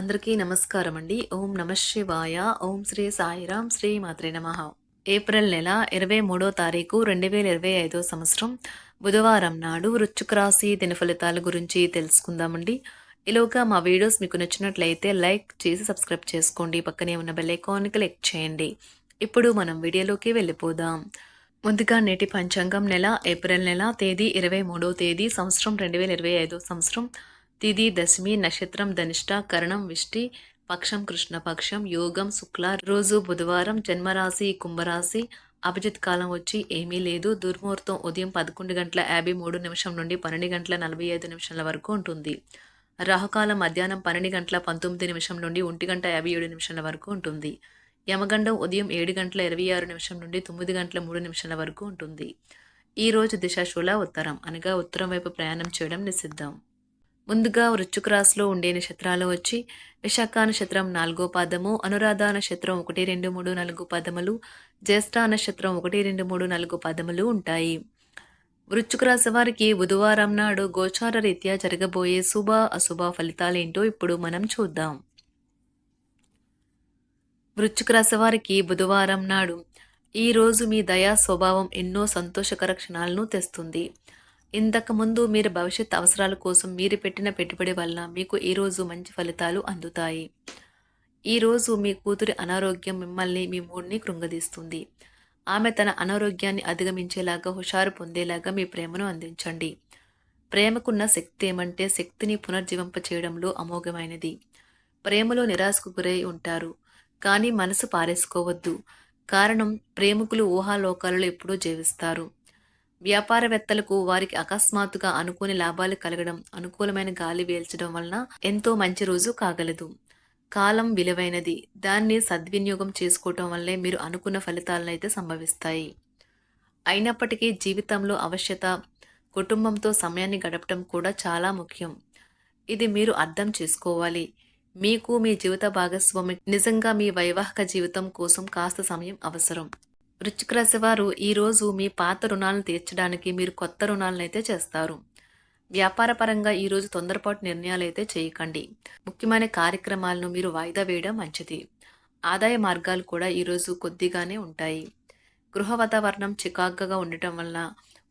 అందరికీ నమస్కారం అండి ఓం నమ శివాయ. ఓం శ్రీ సాయిరాం శ్రీ మాత్రే నమ. ఏప్రిల్ నెల ఇరవై మూడో తారీఖు రెండు వేల ఇరవై ఐదో సంవత్సరం బుధవారం నాడు వృచ్చుక రాశి దినఫలితాల గురించి తెలుసుకుందామండి. ఇలాగా మా వీడియోస్ మీకు నచ్చినట్లయితే లైక్ చేసి సబ్స్క్రైబ్ చేసుకోండి. పక్కనే ఉన్న బెల్ ఐకాన్ క్లిక్ చేయండి. ఇప్పుడు మనం వీడియోలోకి వెళ్ళిపోదాం. ముందుగా నేటి పంచాంగం నెల ఏప్రిల్ నెల తేదీ ఇరవై మూడో తేదీ సంవత్సరం రెండు వేల ఇరవై ఐదో సంవత్సరం. తిది దశమి నక్షత్రం ధనిష్ట కరణం విష్టి పక్షం కృష్ణపక్షం యోగం శుక్ల రోజు బుధవారం జన్మరాశి కుంభరాశి. అభిజిత్ కాలం వచ్చి ఏమీ లేదు. దుర్ముహూర్తం ఉదయం పదకొండు గంటల యాభై మూడు నిమిషం నుండి పన్నెండు గంటల నలభై ఐదు నిమిషాల వరకు ఉంటుంది. రాహుకాలం మధ్యాహ్నం పన్నెండు గంటల పంతొమ్మిది నిమిషం నుండి ఒంటి గంట యాభై ఏడు నిమిషాల వరకు ఉంటుంది. యమగండం ఉదయం ఏడు గంటల ఇరవై ఆరు నిమిషం నుండి తొమ్మిది గంటల మూడు నిమిషాల వరకు ఉంటుంది. ఈ రోజు దిశాశూల ఉత్తరం అనగా ఉత్తరం వైపు ప్రయాణం చేయడం నిషిద్ధం. ముందుగా వృశ్చిక రాశిలో ఉండే నక్షత్రాలు వచ్చి విశాఖ నక్షత్రం నాలుగో పాదము అనురాధ నక్షత్రం ఒకటి రెండు మూడు నాలుగు పదములు జ్యేష్ఠ నక్షత్రం ఒకటి రెండు మూడు నాలుగు పదములు ఉంటాయి. వృశ్చిక రాశి వారికి బుధవారం నాడు గోచార రీత్యా జరగబోయే శుభ అశుభ ఫలితాలేంటో ఇప్పుడు మనం చూద్దాం. వృశ్చిక రాశి వారికి బుధవారం నాడు ఈ రోజు మీ దయా స్వభావం ఎన్నో సంతోషకర క్షణాలను తెస్తుంది. ఇంతకుముందు మీరు భవిష్యత్ అవసరాల కోసం మీరు పెట్టిన పెట్టుబడి వలన మీకు ఈరోజు మంచి ఫలితాలు అందుతాయి. ఈరోజు మీ కూతురి అనారోగ్యం మిమ్మల్ని మీ మూడ్ని కృంగదీస్తుంది. ఆమె తన అనారోగ్యాన్ని అధిగమించేలాగా హుషారు పొందేలాగా మీ ప్రేమను అందించండి. ప్రేమకున్న శక్తి ఏమంటే శక్తిని పునర్జీవింప చేయడంలో అమోఘమైనది. ప్రేమలో నిరాశకు గురై ఉంటారు. కానీ మనసు పారేసుకోవద్దు. కారణం ప్రేమికులు ఊహాలోకాలలో ఎప్పుడూ జీవిస్తారు. వ్యాపారవేత్తలకు వారికి అకస్మాత్తుగా అనుకోని లాభాలు కలగడం అనుకూలమైన గాలి వేల్చడం వలన ఎంతో మంచి రోజు కాగలదు. కాలం విలువైనది. దాన్ని సద్వినియోగం చేసుకోవటం వల్లే మీరు అనుకున్న ఫలితాలనైతే సంభవిస్తాయి. అయినప్పటికీ జీవితంలో అవశ్యత కుటుంబంతో సమయాన్ని గడపటం కూడా చాలా ముఖ్యం. ఇది మీరు అర్థం చేసుకోవాలి. మీకు మీ జీవిత భాగస్వామి నిజంగా మీ వైవాహిక జీవితం కోసం కాస్త సమయం అవసరం. వృచ్చిక రాశి వారు ఈరోజు మీ పాత రుణాలను తీర్చడానికి మీరు కొత్త రుణాలను అయితే చేస్తారు వ్యాపారపరంగా ఈరోజు తొందరపాటు నిర్ణయాలు అయితే చేయకండి. ముఖ్యమైన కార్యక్రమాలను మీరు వాయిదా వేయడం మంచిది. ఆదాయ మార్గాలు కూడా ఈరోజు కొద్దిగానే ఉంటాయి. గృహ వాతావరణం చికాగ్గా ఉండటం వలన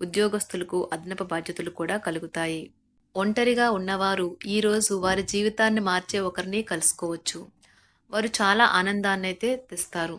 ఉద్యోగస్తులకు అదనపు బాధ్యతలు కూడా కలుగుతాయి. ఒంటరిగా ఉన్నవారు ఈరోజు వారి జీవితాన్ని మార్చే ఒకరిని కలుసుకోవచ్చు. వారు చాలా ఆనందాన్ని అయితే తెస్తారు.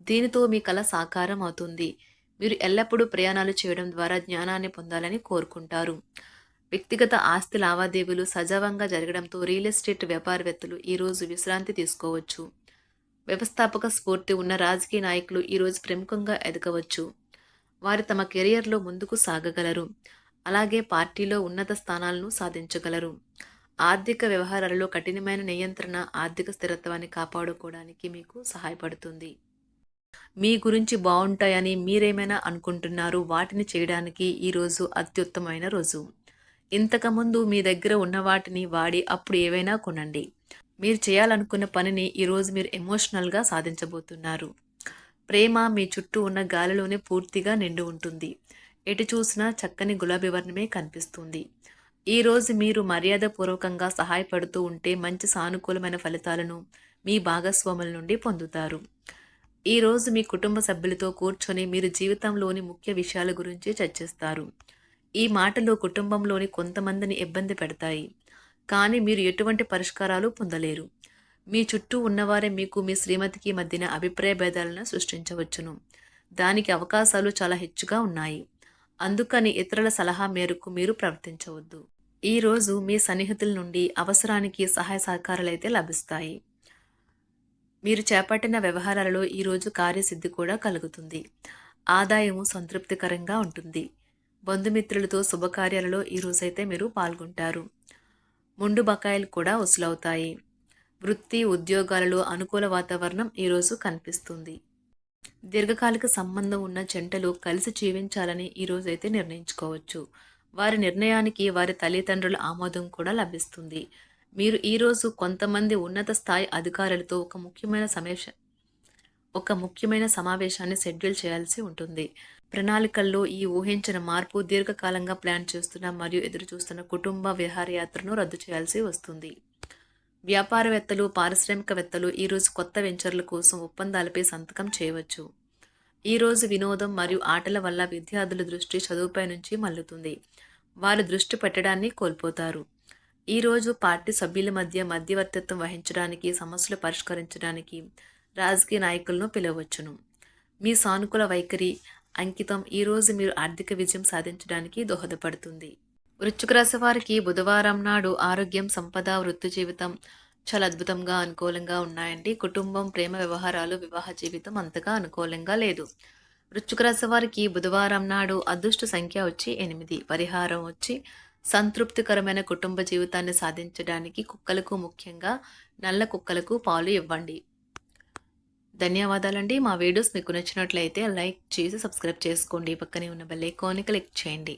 దీనితో మీ కళ సాకారం అవుతుంది. మీరు ఎల్లప్పుడూ ప్రయాణాలు చేయడం ద్వారా జ్ఞానాన్ని పొందాలని కోరుకుంటారు. వ్యక్తిగత ఆస్తి లావాదేవీలు సజావంగా జరగడంతో రియల్ ఎస్టేట్ వ్యాపారవేత్తలు ఈరోజు విశ్రాంతి తీసుకోవచ్చు. వ్యవస్థాపక స్ఫూర్తి ఉన్న రాజకీయ నాయకులు ఈరోజు ప్రముఖంగా ఎదగవచ్చు. వారు తమ కెరియర్లో ముందుకు సాగగలరు. అలాగే పార్టీలో ఉన్నత స్థానాలను సాధించగలరు. ఆర్థిక వ్యవహారాలలో కఠినమైన నియంత్రణ ఆర్థిక స్థిరత్వాన్ని కాపాడుకోవడానికి మీకు సహాయపడుతుంది. మీ గురించి బాగుంటాయని మీరేమైనా అనుకుంటున్నారు వాటిని చేయడానికి ఈరోజు అత్యుత్తమైన రోజు. ఇంతకుముందు మీ దగ్గర ఉన్న వాటిని వాడి అప్పుడు ఏవైనా కొనండి. మీరు చేయాలనుకున్న పనిని ఈరోజు మీరు ఎమోషనల్గా సాధించబోతున్నారు. ప్రేమ మీ చుట్టూ ఉన్న గాలిలోనే పూర్తిగా నిండి ఉంటుంది. ఎటు చూసినా చక్కని గులాబీ వర్ణమే కనిపిస్తుంది. ఈరోజు మీరు మర్యాదపూర్వకంగా సహాయపడుతూ ఉంటే మంచి సానుకూలమైన ఫలితాలను మీ భాగస్వాముల నుండి పొందుతారు. ఈరోజు మీ కుటుంబ సభ్యులతో కూర్చొని మీరు జీవితంలోని ముఖ్య విషయాల గురించి చర్చిస్తారు. ఈ మాటలు కుటుంబంలోని కొంతమందిని ఇబ్బంది పెడతాయి. కానీ మీరు ఎటువంటి పరిష్కారాలు పొందలేరు. మీ చుట్టూ ఉన్నవారే మీకు మీ శ్రీమతికి మధ్యన అభిప్రాయ భేదాలను సృష్టించవచ్చును. దానికి అవకాశాలు చాలా హెచ్చుగా ఉన్నాయి. అందుకని ఇతరుల సలహా మేరకు మీరు ప్రవర్తించవద్దు. ఈరోజు మీ సన్నిహితుల నుండి అవసరానికి సహాయ సహకారాలు అయితే లభిస్తాయి. మీరు చేపట్టిన వ్యవహారాలలో ఈరోజు కార్యసిద్ధి కూడా కలుగుతుంది. ఆదాయము సంతృప్తికరంగా ఉంటుంది. బంధుమిత్రులతో శుభకార్యాలలో ఈరోజైతే మీరు పాల్గొంటారు. ముండు బకాయిలు కూడా వసూలవుతాయి. వృత్తి ఉద్యోగాలలో అనుకూల వాతావరణం ఈరోజు కనిపిస్తుంది. దీర్ఘకాలిక సంబంధం ఉన్న జంటలు కలిసి జీవించాలని ఈరోజైతే నిర్ణయించుకోవచ్చు. వారి నిర్ణయానికి వారి తల్లిదండ్రుల ఆమోదం కూడా లభిస్తుంది. మీరు ఈరోజు కొంతమంది ఉన్నత స్థాయి అధికారులతో ఒక ముఖ్యమైన సమీక్ష ఒక ముఖ్యమైన సమావేశాన్ని షెడ్యూల్ చేయాల్సి ఉంటుంది. ప్రణాళికల్లో ఈ ఊహించిన మార్పు దీర్ఘకాలంగా ప్లాన్ చేస్తున్న మరియు ఎదురుచూస్తున్న కుటుంబ విహారయాత్రను రద్దు చేయాల్సి వస్తుంది. వ్యాపారవేత్తలు పారిశ్రామికవేత్తలు ఈరోజు కొత్త వెంచర్ల కోసం ఒప్పందాలపై సంతకం చేయవచ్చు. ఈరోజు వినోదం మరియు ఆటల వల్ల విద్యార్థుల దృష్టి చదువుపై నుంచి మల్లుతుంది వారు దృష్టి పెట్టడాన్ని కోల్పోతారు. ఈరోజు పార్టీ సభ్యుల మధ్య మధ్యవర్తిత్వం వహించడానికి సమస్యలు పరిష్కరించడానికి రాజకీయ నాయకులను పిలవచ్చును. మీ సానుకూల వైఖరి అంకితం ఈరోజు మీరు ఆర్థిక విజయం సాధించడానికి దోహదపడుతుంది. వృశ్చిక రాశి వారికి బుధవారం నాడు ఆరోగ్యం సంపద వృత్తి జీవితం చాలా అద్భుతంగా అనుకూలంగా ఉన్నాయండి. కుటుంబం ప్రేమ వ్యవహారాలు వివాహ జీవితం అంతగా అనుకూలంగా లేదు. వృశ్చిక రాశి వారికి బుధవారం నాడు అదృష్ట సంఖ్య వచ్చి ఎనిమిది పరిహారం వచ్చి సంతృప్తికరమైన కుటుంబ జీవితాన్ని సాధించడానికి కుక్కలకు ముఖ్యంగా నల్ల కుక్కలకు పాలు ఇవ్వండి. ధన్యవాదాలండి. మా వీడియోస్ మీకు నచ్చినట్లయితే లైక్ చేసి సబ్స్క్రైబ్ చేసుకోండి. పక్కనే ఉన్న బెల్ ఐకాన్ని క్లిక్ చేయండి.